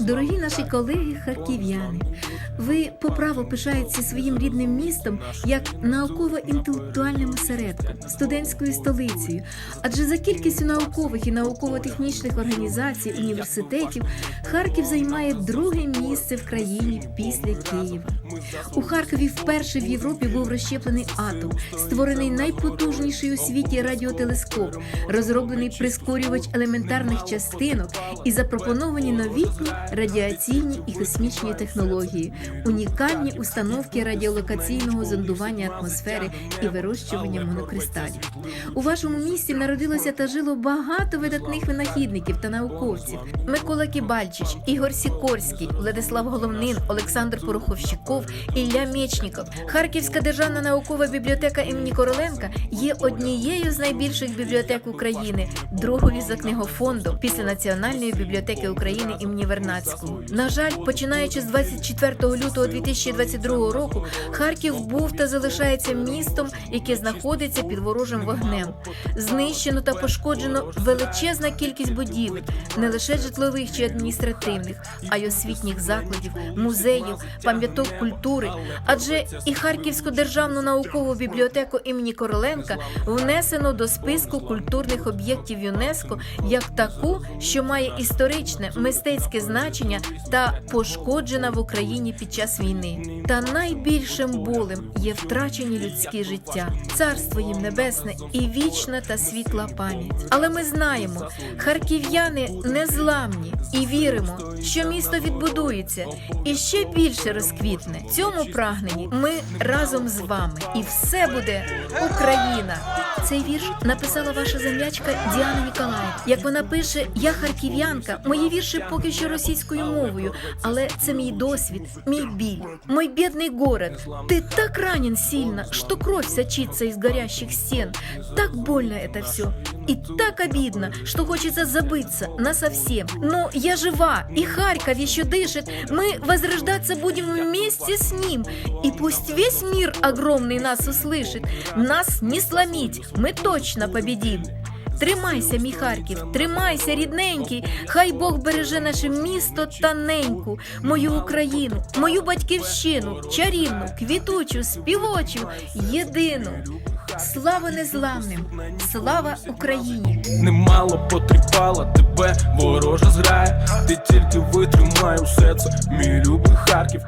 Дорогі наші колеги харків'яни, ви по праву пишаєтеся своїм рідним містом як науково-інтелектуальним осередком, студентською столицею. Адже за кількістю наукових і науково-технічних організацій, університетів Харків займає друге місце в країні після Києва. У Харкові вперше в Європі був розщеплений атом, створений найпотужніший у світі радіотелескоп, розроблений прискорювач елементарних частинок і запропоновані новітні радіаційні і космічні технології, унікальні установки радіолокаційного зондування атмосфери і вирощування монокристалів. У вашому місті народилося та жило багато видатних винахідників та науковців: Микола Кібальчич, Ігор Сікорський, Владислав Головнин, Олександр Пороховщиков, Ілля Мечніков. Харківська державна наукова бібліотека імені Короленка є однією з найбільших бібліотек України, другою за книгофондом після Національної бібліотеки України імені Вернадського. На жаль, починаючи з 24 лютого 2022 року, Харків був та залишається містом, яке знаходиться під ворожим вогнем. Знищено та пошкоджено величезна кількість будівель, не лише житлових чи адміністративних, а й освітніх закладів, музеїв, пам'яток культури. Адже і Харківську державну наукову бібліотеку імені Короленка внесено до списку культурних об'єктів ЮНЕСКО як таку, що має історичне мистецьке значення та пошкоджена в Україні під час війни. Та найбільшим болем є втрачені людські життя, царство їм небесне і вічна та світла пам'ять. Але ми знаємо, харків'яни незламні і віримо, що місто відбудується і ще більше розквітне Цьому прагненні ми разом з вами, і все буде Україна. Цей вірш написала ваша землячка Діана Ніколаєв. Як вона пише, я харків'янка, мої вірші поки що російською мовою, але це мій досвід, мій біль. Мой бедный город, ты так ранен сильно, что кровь сочится из горящих стен. Так больно это все. И так обидно, что хочется забыться насовсем. Но я жива, и Харьков еще дышит. Мы возрождаться будем вместе с ним. И пусть весь мир огромный нас услышит. Нас не сломить, мы точно победим. Тримайся, мій Харків, тримайся, рідненький. Хай Бог береже наше місто та неньку, мою Україну, мою батьківщину, чарівну, квітучу, співочу, єдину. Слава незламним, слава Україні! Немало потріпала тебе ворожа зграя. Ти тільки витримай усе це, мій любий Харків.